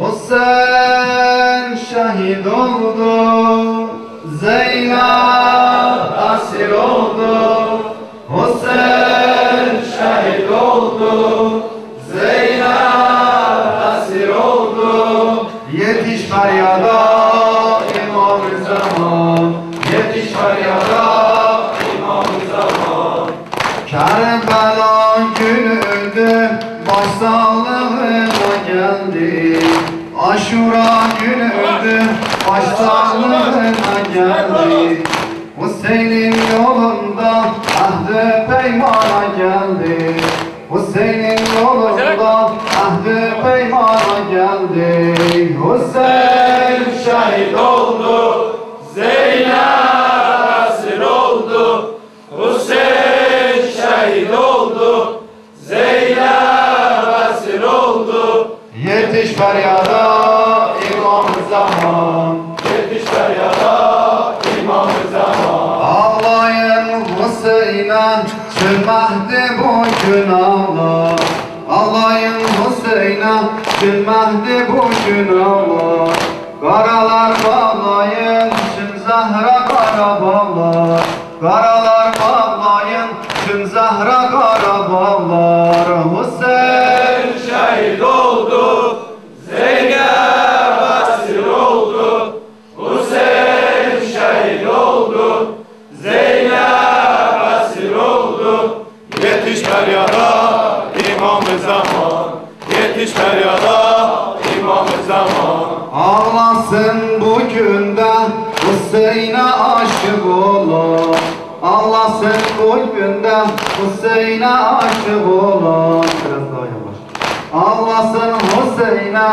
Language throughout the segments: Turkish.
Hüseyin şehit oldu Zeynep asir oldu. Hüseyin şehit oldu Zeynep asir oldu. Yetiş feryada İmam Zaman. Yetiş feryada İmam Zaman. Kerbela günüdür başsağlığına geldi Aşura günüdür başsağlığına geldi. Hüseyin'in yolunda ahd-ı peymana geldi. Hüseyin'in yolunda ahd-ı peymana geldi. Hüseyin şehit oldu. Zeynep asir oldu. Hüseyin şehit oldu. Zeynep asir oldu. Yetiş feryada Zaman Yetiş feryada İmam Zaman. Ağlayın Hüseyin'e Sürmehdi bu gün ağlar Ağlayın Hüseyin'e Sürmehdi bu gün ağlar Karalar bağlayın Tüm Zahra kara bağlar Karalar bağlayın Tüm Zahra kara bağlar. Hüseyin şehit oldu Yetiş feryada İmam-ı Zaman. Ağlasın bugün de Hüseyin'e aşık olan Ağlasın bugün de Hüseyin'e aşık olan Biraz daha yavaş. Ağlasın Hüseyin'e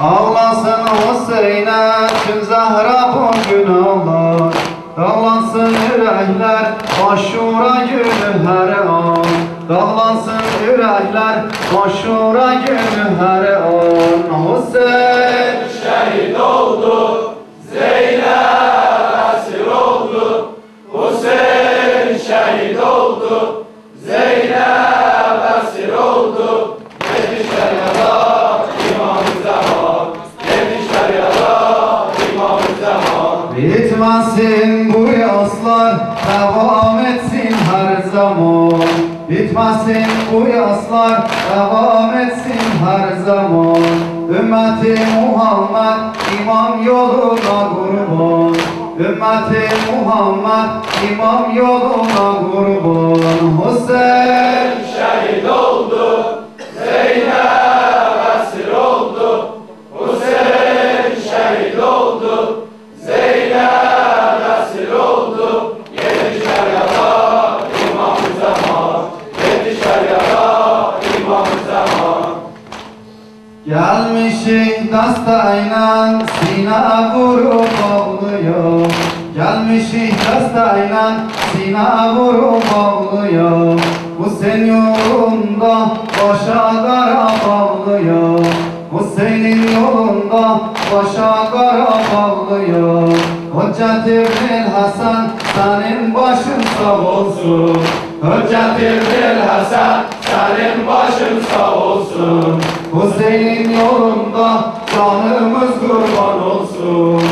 Ağlasın Hüseyin'e Tüm Zahra bugün ağlar Dağlansın yürekler Aşura günü her an Dağlansın yürekler Aşura günü her an Hüseyin şehit oldu Zeynep asir oldu. Hüseyin şehit oldu Zeynep asir oldu. Yetiş feryada İmam-ı Zaman Yetiş feryada İmam-ı Zaman. Bitmesin bu yaslar Devam etsin Bitmesin bu yaslar Devam etsin her zaman. Ümmeti Muhammed imam yoluna kurban. Ümmeti Muhammed imam yoluna kurban Gelmişik dastayla sina vurup ağlıyor Gelmişik dastayla sina vurup ağlıyor sen yolunda başa kara bağlıyor Bu senin yolunda başa kara bağlıyor Hocet İbn Hasan senin başın sağ olsun. Hocet İbn Hasan senin başın başın sağ olsun. Hüseyin yolunda canımız kurban olsun.